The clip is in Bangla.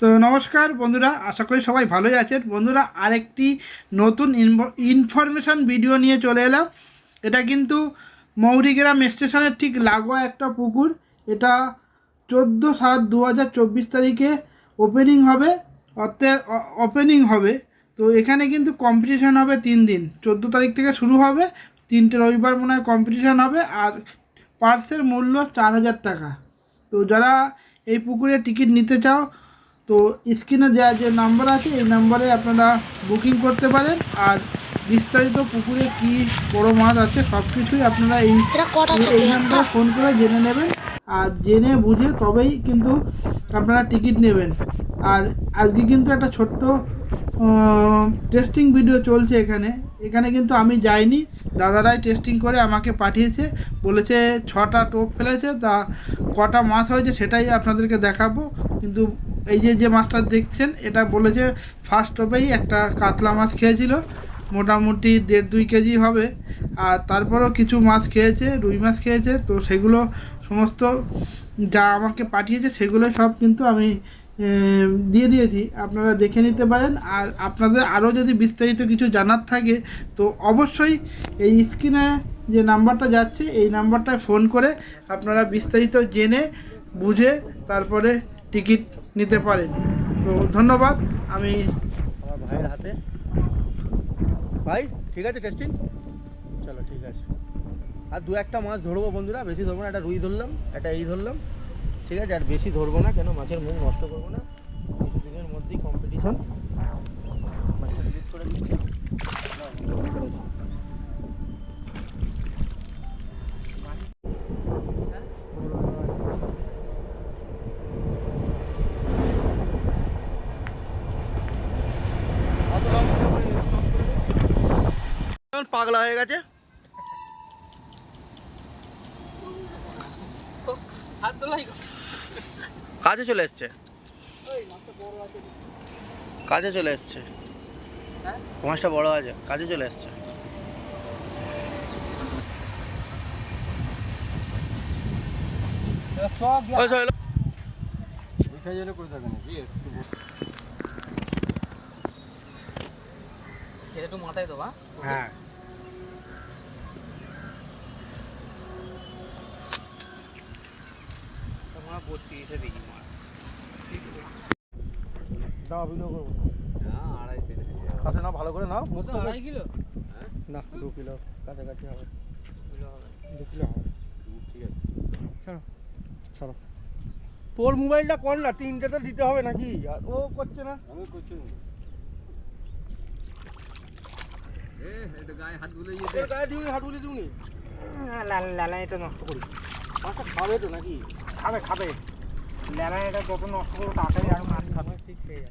তো নমস্কার বন্ধুরা, আশা করি সবাই ভালোই আছেন। বন্ধুরা, আরেকটি নতুন ইনফরমেশান ভিডিও নিয়ে চলে এলাম। এটা কিন্তু মৌরিগ্রাম স্টেশনের ঠিক লাগোয়া একটা পুকুর। এটা চোদ্দ সাত দু তারিখে ওপেনিং হবে। অর্থাৎ ওপেনিং হবে। তো এখানে কিন্তু কম্পিটিশান হবে তিন দিন। চোদ্দ তারিখ থেকে শুরু হবে। তিনটে রবিবার মনে হয় কম্পিটিশান হবে। আর পার্সের মূল্য চার হাজার টাকা। তো যারা এই পুকুরে টিকিট নিতে চাও তো স্ক্রিনে দেওয়া যে নাম্বার আছে এই নাম্বারে আপনারা বুকিং করতে পারেন। আর বিস্তারিত পুকুরে কি বড় মাছ আছে সব কিছুই আপনারা এই এই নাম্বারে ফোন করে জেনে নেবেন। আর জেনে বুঝে তবেই কিন্তু আপনারা টিকিট নেবেন। আর আজকে কিন্তু একটা ছোট্ট টেস্টিং ভিডিও চলছে এখানে। এখানে কিন্তু আমি যাইনি। দাদারাই টেস্টিং করে আমাকে পাঠিয়েছে। বলেছে ছটা টোপ ফেলেছে তা কটা মাছ হয়েছে সেটাই আপনাদেরকে দেখাবো। কিন্তু এই যে যে মাছটা দেখছেন, এটা বলেছে ফার্স্ট টোপেই একটা কাতলা মাছ খেয়েছিল, মোটামুটি দেড় দুই কেজি হবে। আর তারপরেও কিছু মাছ খেয়েছে, রুই মাছ খেয়েছে, তো সেগুলো সমস্ত যা আমাকে পাঠিয়েছে সেগুলো সব কিন্তু আমি দিয়ে দিয়েছি। আপনারা দেখে নিতে পারেন। আর আপনাদের আরও যদি বিস্তারিত কিছু জানার থাকে, তো অবশ্যই এই স্ক্রিনে যে নাম্বারটা যাচ্ছে, এই নাম্বারটায় ফোন করে আপনারা বিস্তারিত জেনে, বুঝে, তারপরে টিকিট নিতে পারেন। তো ধন্যবাদ, আমি আমার ভাইয়ের হাতে। ভাই, ঠিক আছে টেস্টিং চলো, ঠিক আছে। আর দু একটা মাছ ধরবো বন্ধুরা, বেশি ধরবো না, একটা রুই ধরলাম, একটা এই ধরলাম। ঠিক আছে, আর বেশি ধরবো না কেন, মাছের মুখ নষ্ট করব না। কিছু দিনের মধ্যেই কম্পিটিশন পাগলা হয়ে গেছে। কাজে চলে এসছে। কাজে চলে এসছে। মাছটা বড় আছে কাজে চলে এসছে। মাথায় দেবা হ্যাঁ। বত্রিশে দেখি মাছ দাও অভিনয় করব। কাছে না ভালো করে নাও। আড়াই কিলো? না দু কিলো কাছাকাছি হবে। কিলো হবে। দু কিলো হবে। ঠিক আছে। ছাড়ো। ছাড়ো। তোর মোবাইলটা কর না তিনটে তো দিতে হবে নাকি? আর ও করছে না। আমি করছি এ এটা গায়ে হাত বুলে ইয়ে গায়ে দিউনি হাত বলে দিউনি নষ্ট করি। মাছটা খাবে তো নাকি? খাবে খাবে। যত নষ্ট করব, তাড়াতাড়ি আর মাছ খাবে। ঠিক খেয়ে যাবে।